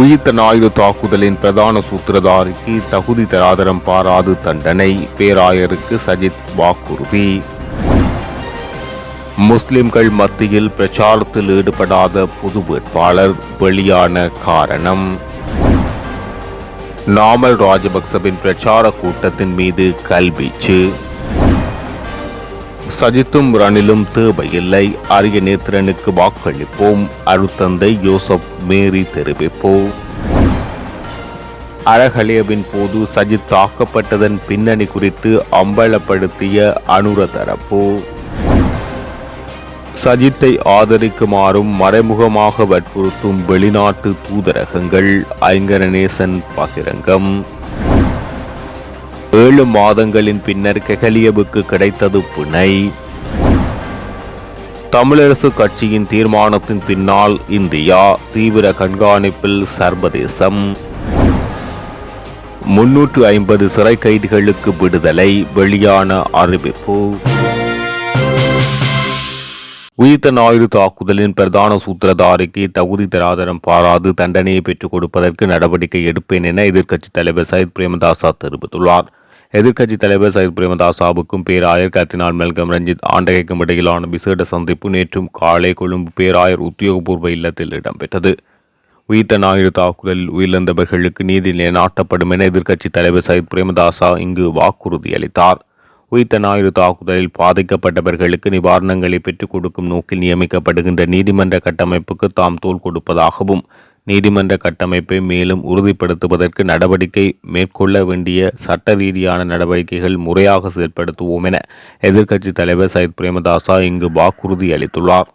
உயிர்த்த ஞாயிறு தாக்குதலின் பிரதான சூத்திரதாரிக்கு தகுதி தராதரம் பாராது தண்டனை பேராயருக்கு சஜித் வாக்குறுதி. முஸ்லிம்கள் மத்தியில் பிரச்சாரத்தில் ஈடுபடாத பொது வேட்பாளர் வெளியான காரணம். நாமல் ராஜபக்சவின் பிரச்சார கூட்டத்தின் மீது கல்வீச்சு. சஜித்தும் ரணிலும் தேவையில்லை. அரிய நேத்திரனுக்கு வாக்களிப்போம். அருத்தந்தை யோசப் மேரி தெரிவிப்போம் அரகலியவின் போது சஜித் தாக்கப்பட்டதன் பின்னணி குறித்து அம்பலப்படுத்திய அனுர தரப்பு சஜித்தை ஆதரிக்குமாறும் மறைமுகமாக வற்புறுத்தும் வெளிநாட்டு தூதரகங்கள் ஐங்கரநேசன் பகிரங்கம். ஏழு மாதங்களின் பின்னர் கெகலியவுக்கு கிடைத்தது பிணை தமிழரசு கட்சியின் தீர்மானத்தின் பின்னால் இந்தியா தீவிர கண்காணிப்பில் சர்வதேசம். முன்னூற்று ஐம்பது சிறை கைதிகளுக்கு விடுதலை வெளியான அறிவிப்பு. உயிர்த்த ஞாயிறு தாக்குதலின் பிரதான சூத்திரதாரிக்கு தகுதி தராதரம் பாராது தண்டனையை பெற்றுக் கொடுப்பதற்கு நடவடிக்கை எடுப்பேன் என எதிர்க்கட்சித் தலைவர் சயித் பிரேமதாசா தெரிவித்துள்ளார். எதிர்க்கட்சித் தலைவர் சயித் பிரேமதாசாவுக்கும் பேராயர் கர்த்தினால் மெல்கம் ரஞ்சித் ஆண்டகைக்கும் இடையிலான விசேட சந்திப்பு நேற்றும் காலை கொழும்பு பேராயர் உத்தியோகபூர்வ இல்லத்தில் இடம்பெற்றது. உயிர்த்த ஞாயிறு தாக்குதலில் உயிரிழந்தவர்களுக்கு நீதி நிலைநாட்டப்படும் என எதிர்க்கட்சித் தலைவர் சயித் பிரேமதாசா இங்கு வாக்குறுதி அளித்தார். உயிர்த்த ஞாயிறு தாக்குதலில் பாதிக்கப்பட்டவர்களுக்கு நிவாரணங்களை பெற்றுக் கொடுக்கும் நோக்கில் நியமிக்கப்படுகின்ற நீதிமன்ற கட்டமைப்புக்கு தாம் தோல் கொடுப்பதாகவும் நீதிமன்ற கட்டமைப்பை மேலும் உறுதிப்படுத்துவதற்கு நடவடிக்கை மேற்கொள்ள வேண்டிய சட்ட ரீதியான நடவடிக்கைகள் முறையாக செயல்படுத்துவோம் என எதிர்க்கட்சித் தலைவர் சயித் பிரேமதாசா இங்கு வாக்குறுதி அளித்துள்ளார்.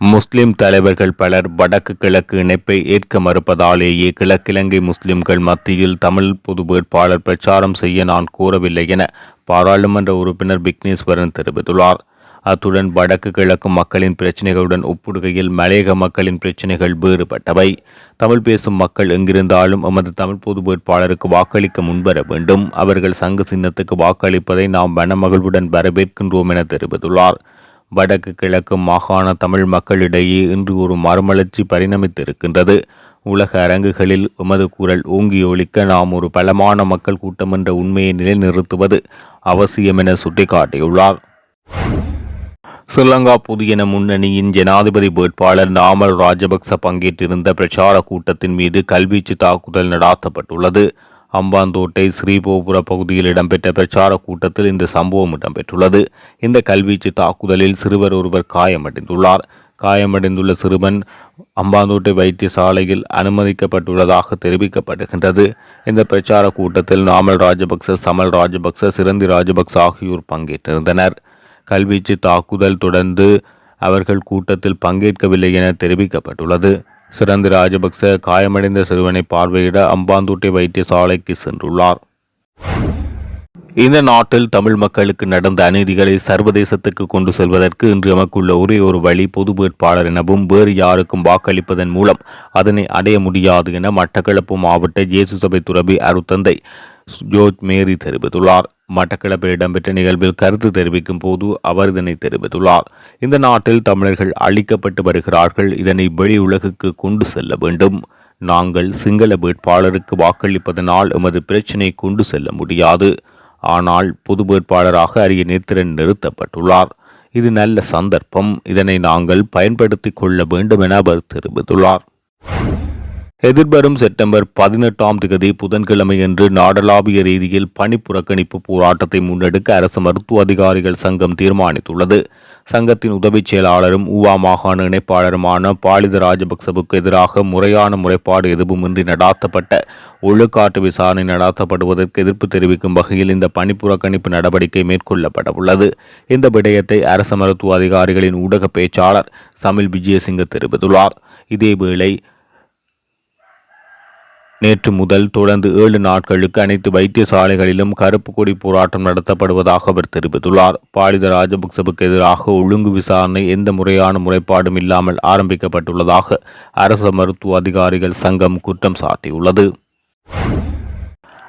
முஸ்லிம் தலைவர்கள் பலர் வடக்கு கிழக்கு இணைப்பை ஏற்க மறுப்பதாலேயே கிழக்கிழங்கை முஸ்லிம்கள் மத்தியில் தமிழ் பொது வேட்பாளர் பிரச்சாரம் செய்ய நான் கூறவில்லை என பாராளுமன்ற உறுப்பினர் விக்னேஸ்வரன் தெரிவித்துள்ளார். அத்துடன் வடக்கு கிழக்கு மக்களின் பிரச்சினைகளுடன் ஒப்புடுகையில் மலையக மக்களின் பிரச்சினைகள் வேறுபட்டவை. தமிழ் பேசும் மக்கள் எங்கிருந்தாலும் எமது தமிழ் பொது வேட்பாளருக்கு வாக்களிக்க முன்வர வேண்டும். அவர்கள் சங்க சின்னத்துக்கு வாக்களிப்பதை நாம் வனமகளுடன் வரவேற்கின்றோம் என தெரிவித்துள்ளார். வடக்கு கிழக்கு மாகாண தமிழ் மக்களிடையே இன்று ஒரு மறுமலர்ச்சி பரிணமித்திருக்கின்றது. உலக அரங்குகளில் எமது குரல் ஓங்கி ஒழிக்க நாம் ஒரு பலமான மக்கள் கூட்டம் என்ற உண்மையை நிலைநிறுத்துவது அவசியம் என சுட்டிக்காட்டியுள்ளார். ஸ்ரீலங்கா புதியன முன்னணியின் ஜனாதிபதி வேட்பாளர் நாமல் ராஜபக்ச பங்கேற்றிருந்த பிரச்சார கூட்டத்தின் மீது கல்வீச்சு தாக்குதல் நடாத்தப்பட்டுள்ளது. அம்பாந்தோட்டை ஸ்ரீபோபுர பகுதியில் இடம்பெற்ற பிரச்சார கூட்டத்தில் இந்த சம்பவம் இடம்பெற்றுள்ளது. இந்த கல்வீச்சு தாக்குதலில் சிறுவர் ஒருவர் காயமடைந்துள்ளார். காயமடைந்துள்ள சிறுவன் அம்பாந்தோட்டை வைத்தியசாலையில் அனுமதிக்கப்பட்டுள்ளதாக தெரிவிக்கப்படுகின்றது. இந்த பிரச்சார கூட்டத்தில் நாமல் ராஜபக்ச சமல் ராஜபக்ச சிரந்தி ராஜபக்ச ஆகியோர் பங்கேற்றிருந்தனர். கல்வீச்சு தாக்குதல் தொடர்ந்து அவர்கள் கூட்டத்தில் பங்கேற்கவில்லை என தெரிவிக்கப்பட்டுள்ளது. சிறந்த ராஜபக்ச காயமடைந்த சிறுவனை பார்வையிட அம்பாந்தோட்டை வைத்தியசாலைக்கு சென்றுள்ளார். இந்த நாட்டில் தமிழ் மக்களுக்கு நடந்த அநீதிகளை சர்வதேசத்துக்கு கொண்டு செல்வதற்கு இன்று நமக்குள்ள ஒரே ஒரு வழி பொது வேட்பாளர் எனவும் வேறு யாருக்கும் வாக்களிப்பதன் மூலம் அதனை அடைய முடியாது என மட்டக்களப்பு மாவட்ட ஜேசு சபை துறவி அருத்தந்தை ஜோர்ஜ் மேரி தெரிவித்துள்ளார். மட்டக்களப்பில் இடம்பெற்ற நிகழ்வில் கருத்து தெரிவிக்கும் போது அவர் இதனை தெரிவித்துள்ளார். இந்த நாட்டில் தமிழர்கள் அழிக்கப்பட்டு வருகிறார்கள். இதனை வெளி உலகுக்கு கொண்டு செல்ல வேண்டும். நாங்கள் சிங்கள வேட்பாளருக்கு வாக்களிப்பதனால் எமது பிரச்சினை கொண்டு செல்ல முடியாது. ஆனால் பொது வேட்பாளராக அரிய நேத்திரன் நிறுத்தப்பட்டுள்ளார். இது நல்ல சந்தர்ப்பம். இதனை நாங்கள் பயன்படுத்தி கொள்ள வேண்டும் என அவர் தெரிவித்துள்ளார். எதிர்வரும் செப்டம்பர் பதினெட்டாம் தேதி புதன்கிழமையன்று நாடளாவிய ரீதியில் பணி புறக்கணிப்பு போராட்டத்தை முன்னெடுக்க அரசு மருத்துவ அதிகாரிகள் சங்கம் தீர்மானித்துள்ளது. சங்கத்தின் உதவிச் செயலாளரும் ஊவா மாகாண இணைப்பாளருமான பாலித ராஜபக்சவுக்கு எதிராக முறையான முறைப்பாடு எதுவுமின்றி நடாத்தப்பட்ட ஒழுக்காட்டு விசாரணை நடாத்தப்படுவதற்கு எதிர்ப்பு தெரிவிக்கும் வகையில் இந்த பணி புறக்கணிப்பு நடவடிக்கை மேற்கொள்ளப்பட உள்ளது இந்த விடயத்தை அரசு மருத்துவ அதிகாரிகளின் ஊடக பேச்சாளர் சமில் விஜயசிங்க தெரிவித்துள்ளார். இதேவேளை நேற்று முதல் தொடர்ந்து ஏழு நாட்களுக்கு அனைத்து வைத்தியசாலைகளிலும் கருப்பு கொடி போராட்டம் நடத்தப்படுவதாக அவர் தெரிவித்துள்ளார். பாலித ராஜபக்சவுக்கு எதிராக ஒழுங்கு விசாரணை எந்த முறையான முறைப்பாடும் இல்லாமல் ஆரம்பிக்கப்பட்டுள்ளதாக அரசு மருத்துவ அதிகாரிகள் சங்கம் குற்றம் சாட்டியுள்ளது.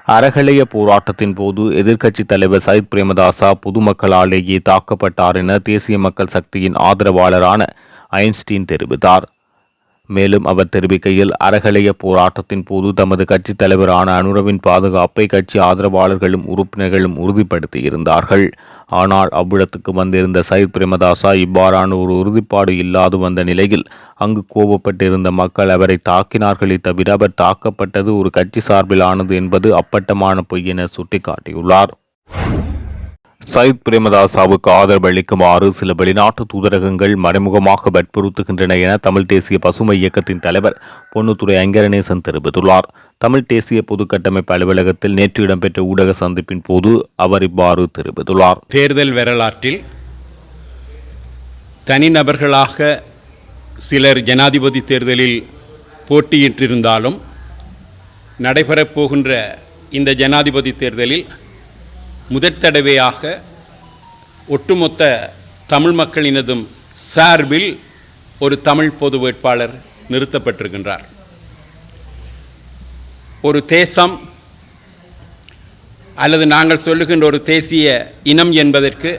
அறகலைய போராட்டத்தின் போது எதிர்க்கட்சித் தலைவர் சயித் பிரேமதாசா பொதுமக்களாலேயே தாக்கப்பட்டார் என தேசிய மக்கள் சக்தியின் ஆதரவாளரான ஐன்ஸ்டீன் தெரிவித்தார். மேலும் அவர் தெரிவிக்கையில் அறகலைய போராட்டத்தின் போது தமது கட்சித் தலைவரான அனுரவின் பாதுகாப்பை கட்சி ஆதரவாளர்களும் உறுப்பினர்களும் உறுதிப்படுத்தியிருந்தார்கள் ஆனால் அவ்விடத்துக்கு வந்திருந்த சயித் பிரேமதாசா இவ்வாறான ஒரு உறுதிப்பாடு இல்லாது வந்த நிலையில் அங்கு கோபப்பட்டிருந்த மக்கள் அவரை தாக்கினார்களே தவிர அவர் தாக்கப்பட்டது ஒரு கட்சி சார்பிலானது என்பது அப்பட்டமான பொய் என சுட்டிக்காட்டியுள்ளார். சயித் பிரேமதாசாவுக்கு ஆதரவு அளிக்குமாறு சில வெளிநாட்டு தூதரகங்கள் மறைமுகமாக வற்புறுத்துகின்றன என தமிழ் தேசிய பசுமை இயக்கத்தின் தலைவர் பொன்னுத்துறை அங்கரணேசன் தெரிவித்துள்ளார். தமிழ் தேசிய பொதுக்கட்டமைப்பு அலுவலகத்தில் நேற்று இடம்பெற்ற ஊடக சந்திப்பின் போது அவர் இவ்வாறு தெரிவித்துள்ளார். தேர்தல் வரலாற்றில் தனிநபர்களாக சிலர் ஜனாதிபதி தேர்தலில் போட்டியிட்டிருந்தாலும் நடைபெறப் போகின்ற இந்த ஜனாதிபதி தேர்தலில் முதற் தடவையாக ஒட்டுமொத்த தமிழ் மக்களினதும் சார்பில் ஒரு தமிழ் பொது வேட்பாளர் நிறுத்தப்பட்டிருக்கின்றார். ஒரு தேசம் அல்லது நாங்கள் சொல்லுகின்ற ஒரு தேசிய இனம் என்பதற்கு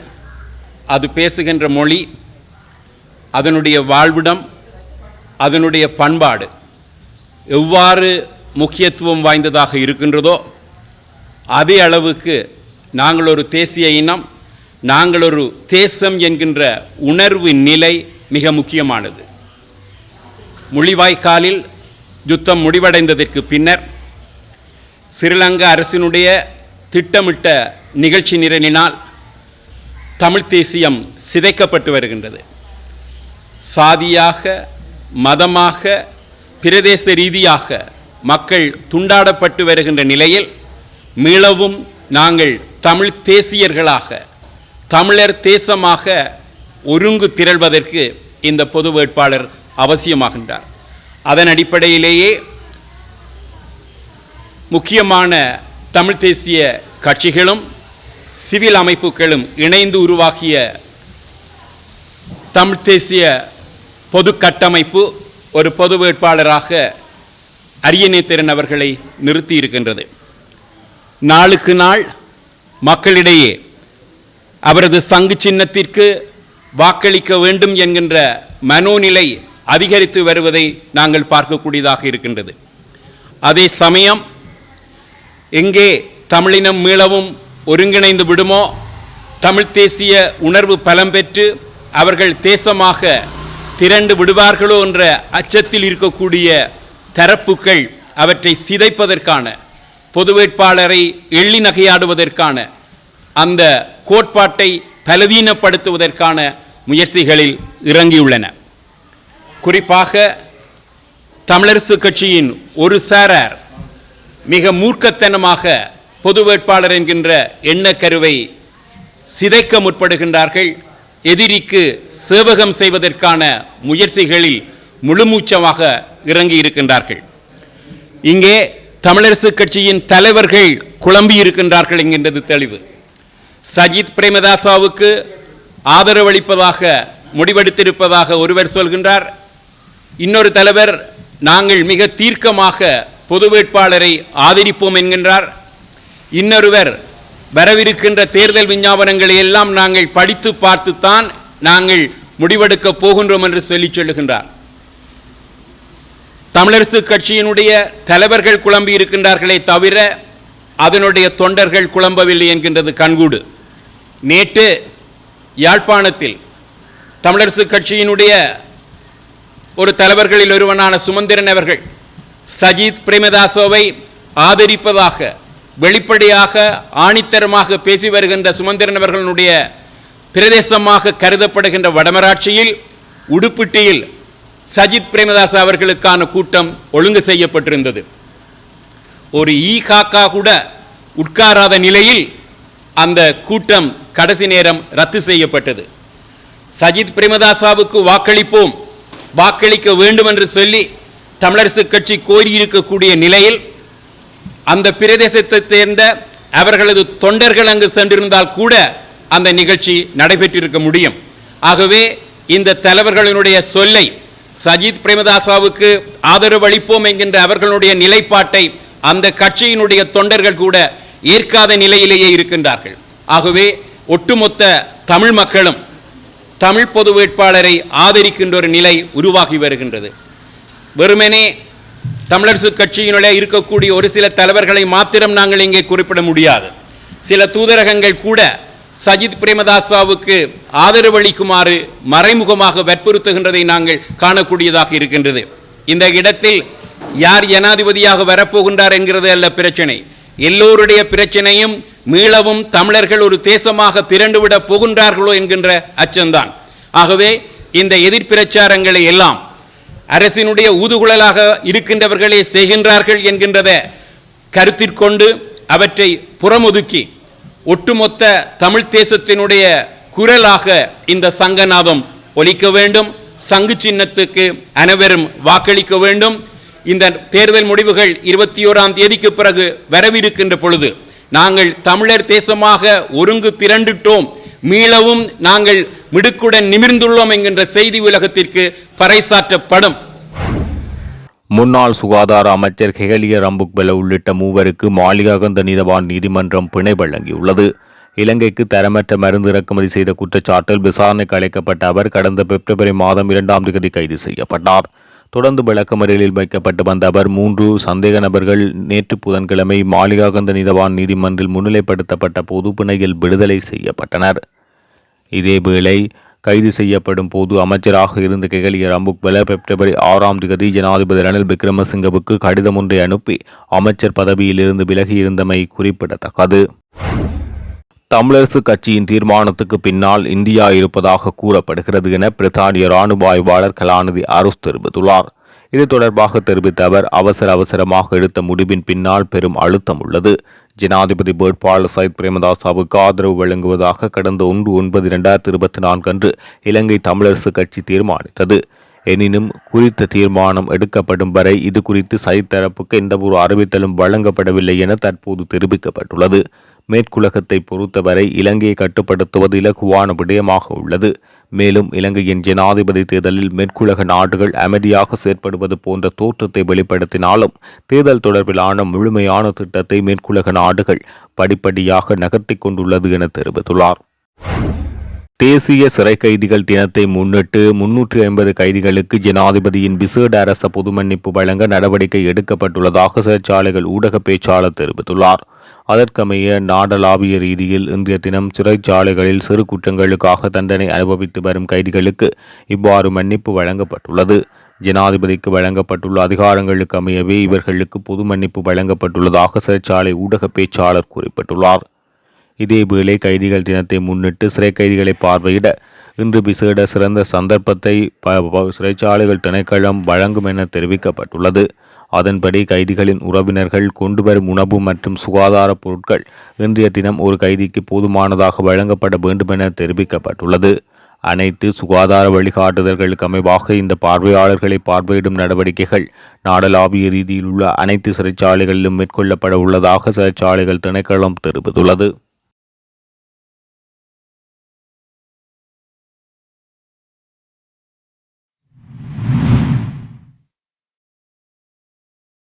அது பேசுகின்ற மொழி அதனுடைய வாழ்விடம் அதனுடைய பண்பாடு எவ்வாறு முக்கியத்துவம் வாய்ந்ததாக இருக்கின்றதோ அதே அளவுக்கு நாங்கள் ஒரு தேசிய இனம் நாங்கள் ஒரு தேசம் என்கின்ற உணர்வு நிலை மிக முக்கியமானது. முள்ளிவாய்க்காலில் யுத்தம் முடிவடைந்ததற்கு பின்னர் ஸ்ரீலங்கா அரசினுடைய திட்டமிட்ட நிகழ்ச்சி நிரலினால் தமிழ் தேசியம் சிதைக்கப்பட்டு வருகின்றது. சாதியாக மதமாக பிரதேச ரீதியாக மக்கள் துண்டாடப்பட்டு வருகின்ற நிலையில் மீளவும் நாங்கள் தமிழ் தேசியர்களாக தமிழர் தேசமாக ஒருங்கு திரள்வதற்கு இந்த பொது வேட்பாளர் அவசியமாகின்றார். அதன் அடிப்படையிலேயே முக்கியமான தமிழ் தேசிய கட்சிகளும் சிவில் அமைப்புகளும் இணைந்து உருவாக்கிய தமிழ் தேசிய பொது கட்டமைப்பு ஒரு பொது வேட்பாளராக அரியநேத்திரன் அவர்களை நிறுத்தி இருக்கின்றது. நாளுக்கு நாள் மக்களிடையே அவரது சங்கு சின்னத்திற்கு வாக்களிக்க வேண்டும் என்கின்ற மனோநிலை அதிகரித்து வருவதை நாங்கள் பார்க்கக்கூடியதாக இருக்கின்றது. அதே சமயம் எங்கே தமிழினம் மீளவும் ஒருங்கிணைந்து விடுமோ தமிழ் தேசிய உணர்வு பலம் பெற்று அவர்கள் தேசமாக திரண்டு விடுவார்களோ என்ற அச்சத்தில் இருக்கக்கூடிய தரப்புகள் அவற்றை சிதைப்பதற்கான பொது வேட்பாளரை எள்ளி நகையாடுவதற்கான அந்த கோட்பாட்டை பலவீனப்படுத்துவதற்கான முயற்சிகளில் இறங்கியுள்ளன. குறிப்பாக தமிழரசு கட்சியின் ஒரு சாரார் மிக மூர்க்கத்தனமாக பொது வேட்பாளர் என்கின்ற எண்ணக்கருவை சிதைக்க முற்படுகின்றார்கள். எதிரிக்கு சேவகம் செய்வதற்கான முயற்சிகளில் முழுமூச்சமாக இறங்கி இருக்கின்றார்கள் இங்கே தமிழரசு கட்சியின் தலைவர்கள் குழம்பி இருக்கின்றார்கள் என்கின்றது தெளிவு. சஜித் பிரேமதாசாவுக்கு ஆதரவளிப்பதாக முடிவெடுத்திருப்பதாக ஒருவர் சொல்கின்றார். இன்னொரு தலைவர் நாங்கள் மிக தீர்க்கமாக பொது வேட்பாளரை ஆதரிப்போம் என்கின்றார். இன்னொருவர் வரவிருக்கின்ற தேர்தல் விஞ்ஞாபனங்களை எல்லாம் நாங்கள் படித்து பார்த்துத்தான் நாங்கள் முடிவெடுக்கப் போகின்றோம் என்று சொல்லி சொல்லுகின்றார். தமிழரசு கட்சியினுடைய தலைவர்கள் குழம்பி இருக்கின்றார்களே தவிர அதனுடைய தொண்டர்கள் குழம்பவில்லை என்கின்றது கண்கூடு. நேற்று யாழ்ப்பாணத்தில் தமிழரசு கட்சியினுடைய ஒரு தலைவர்களில் ஒருவனான சுமந்திரன் அவர்கள் சஜித் பிரேமதாசோவை ஆதரிப்பதாக வெளிப்படையாக ஆணித்தரமாக பேசி வருகின்ற சுமந்திரன் அவர்களுடைய பிரதேசமாக கருதப்படுகின்ற வடமராட்சியில் உடுப்பிட்டியில் சஜித் பிரேமதாஸ் அவர்களுக்கான கூட்டம் ஒழுங்கு செய்யப்பட்டிருந்தது. ஒரு ஈ காக்கா கூட உட்காராத நிலையில் அந்த கூட்டம் கடைசி நேரம் ரத்து செய்யப்பட்டது. சஜித் பிரேமதாசாவுக்கு வாக்களிப்போம் வாக்களிக்க வேண்டும் என்று சொல்லி தமிழரசு கட்சி கோரியிருக்கக்கூடிய நிலையில் அந்த பிரதேசத்தை சேர்ந்த அவர்களது தொண்டர்கள் அங்கு சென்றிருந்தால் கூட அந்த நிகழ்ச்சி நடைபெற்றிருக்க முடியும். ஆகவே இந்த தலைவர்களினுடைய சொல்லை சஜித் பிரேமதாசாவுக்கு ஆதரவு அளிப்போம் என்கின்ற அவர்களுடைய நிலைப்பாட்டை அந்த கட்சியினுடைய தொண்டர்கள் கூட ஏற்காத நிலையிலேயே இருக்கின்றார்கள். ஆகவே ஒட்டுமொத்த தமிழ் மக்களும் தமிழ் பொது வேட்பாளரை ஆதரிக்கின்ற ஒரு நிலை உருவாகி வருகின்றது. வெறுமனே தமிழரசு கட்சியினுடைய இருக்கக்கூடிய ஒரு சில தலைவர்களை மாத்திரம் நாங்கள் இங்கே குறிப்பிட முடியாது. சில தூதரகங்கள் கூட சஜித் பிரேமதாசாவுக்கு ஆதரவளிக்குமாறு மறைமுகமாக வற்புறுத்துகின்றதை நாங்கள் காணக்கூடியதாக இருக்கின்றது. இந்த இடத்தில் யார் ஜனாதிபதியாக வரப்போகின்றார் என்கிறது அல்ல பிரச்சனை. எல்லோருடைய பிரச்சனையும் மீளவும் தமிழர்கள் ஒரு தேசமாக திரண்டுவிடப் போகின்றார்களோ என்கின்ற அச்சம்தான். ஆகவே இந்த எதிர்பிரச்சாரங்களை எல்லாம் அரசினுடைய ஊதுகுழலாக இருக்கின்றவர்களே செய்கின்றார்கள் என்கின்றத கருத்திற்கொண்டு அவற்றை புறமொதுக்கி ஒட்டுமொத்த தமிழ் தேசத்தினுடைய குரலாக இந்த சங்கநாதம் ஒலிக்க வேண்டும். சங்கு சின்னத்துக்கு அனைவரும் வாக்களிக்க வேண்டும். இந்த தேர்தல் முடிவுகள் இருபத்தி ஓராம் தேதிக்கு பிறகு வரவிருக்கின்ற பொழுது நாங்கள் தமிழர் தேசமாக ஒருங்கு திரண்டுட்டோம். மீளவும் நாங்கள் மிடுக்குடன் நிமிர்ந்துள்ளோம் என்கின்ற செய்தி உலகத்திற்கு பறைசாற்றப்படும். முன்னாள் சுகாதார அமைச்சர் ஹெகலிய ரம்புக்பெல உள்ளிட்ட மூவருக்கு மாளிகாகந்த நீதவான் நீதிமன்றம் பிணை வழங்கியுள்ளது. இலங்கைக்கு தரமற்ற மருந்து இறக்குமதி செய்த குற்றச்சாட்டில் விசாரணைக்கு அழைக்கப்பட்ட அவர் கடந்த பிப்ரவரி மாதம் இரண்டாம் தேதி கைது செய்யப்பட்டார். தொடர்ந்து விளக்கமறியலில் வைக்கப்பட்டு வந்த அவர் மூன்று சந்தேக நபர்கள் நேற்று புதன்கிழமை மாளிகாகந்த நீதவான் நீதிமன்றில் முன்னிலைப்படுத்தப்பட்ட பொது பிணையில் விடுதலை செய்யப்பட்டனர். இதேவேளை கைது செய்யப்படும் போது அமைச்சராக இருந்த கெகலிய ரம்புக்வெல பிப்ரவரி ஆறாம் தேதி ஜனாதிபதி ரணில் விக்ரமசிங்கவுக்கு கடிதம் ஒன்றை அனுப்பி அமைச்சர் பதவியிலிருந்து விலகியிருந்தமை குறிப்பிடத்தக்கது. தமிழரசு கட்சியின் தீர்மானத்துக்கு பின்னால் இந்தியா இருப்பதாக கூறப்படுகிறது என பிரித்தானிய இராணுவ ஆய்வாளர் கலாநிதி அருஸ் தெரிவித்துள்ளார். இது தொடர்பாக தெரிவித்த அவர் அவசர அவசரமாக எடுத்த முடிவின் பின்னால் பெரும் அழுத்தம் உள்ளது. ஜனாதிபதி வேட்பாளர் சயித் பிரேமதாசாவுக்கு ஆதரவு வழங்குவதாக கடந்த ஒன்று ஒன்பது இரண்டாயிரத்தி இருபத்தி நான்கு அன்று இலங்கை தமிழரசு கட்சி தீர்மானித்தது. எனினும் குறித்த தீர்மானம் எடுக்கப்படும் வரை இது குறித்து சயித் தரப்புக்கு எந்தவொரு அறிவித்தலும் வழங்கப்படவில்லை என தற்போது தெரிவிக்கப்பட்டுள்ளது. மேற்குலகத்தை பொறுத்தவரை இலங்கையை கட்டுப்படுத்துவது இலகுவான விடயமாக உள்ளது. மேலும் இலங்கையின் ஜனாதிபதி தேர்தலில் மேற்குலக நாடுகள் அமைதியாக செயற்படுவது போன்ற தோற்றத்தை வெளிப்படுத்தினாலும் தேர்தல் தொடர்பிலான முழுமையான திட்டத்தை மேற்குலக நாடுகள் படிப்படியாக நகர்த்தி கொண்டுள்ளது என தெரிவித்துள்ளார். தேசிய சிறை கைதிகள் தினத்தை முன்னிட்டு முன்னூற்றி ஐம்பது கைதிகளுக்கு ஜனாதிபதியின் விசேட அரச பொது மன்னிப்பு வழங்க நடவடிக்கை எடுக்கப்பட்டுள்ளதாக சிறைச்சாலைகள் ஊடக பேச்சாளர் தெரிவித்துள்ளார். அதற்கமைய நாடளாவிய ரீதியில் இன்றைய தினம் சிறைச்சாலைகளில் சிறு குற்றங்களுக்காக தண்டனை அனுபவித்து வரும் கைதிகளுக்கு இவ்வாறு மன்னிப்பு வழங்கப்பட்டுள்ளது. ஜனாதிபதிக்கு வழங்கப்பட்டுள்ள அதிகாரங்களுக்கு அமையவே இவர்களுக்கு பொது மன்னிப்பு வழங்கப்பட்டுள்ளதாக சிறைச்சாலை ஊடக பேச்சாளர் குறிப்பிட்டுள்ளார். இதேவேளை கைதிகள் தினத்தை முன்னிட்டு சிறை கைதிகளை பார்வையிட இன்று விசேட சிறந்த சந்தர்ப்பத்தை ப- ப- சிறைச்சாலைகள் திணைக்களம் வழங்கும் என தெரிவிக்கப்பட்டுள்ளது. அதன்படி கைதிகளின் உறவினர்கள் கொண்டுவரும் உணவு மற்றும் சுகாதார பொருட்கள் இன்றைய தினம் ஒரு கைதிக்கு போதுமானதாக வழங்கப்பட வேண்டும் என தெரிவிக்கப்பட்டுள்ளது. அனைத்து சுகாதார வழிகாட்டுதல்களுக்கு அமைவாக இந்த பார்வையாளர்களை பார்வையிடும் நடவடிக்கைகள் நாடளாவிய ரீதியில் உள்ள அனைத்து சிறைச்சாலைகளிலும் மேற்கொள்ளப்பட உள்ளதாக சிறைச்சாலைகள் திணைக்களம் தெரிவித்துள்ளது.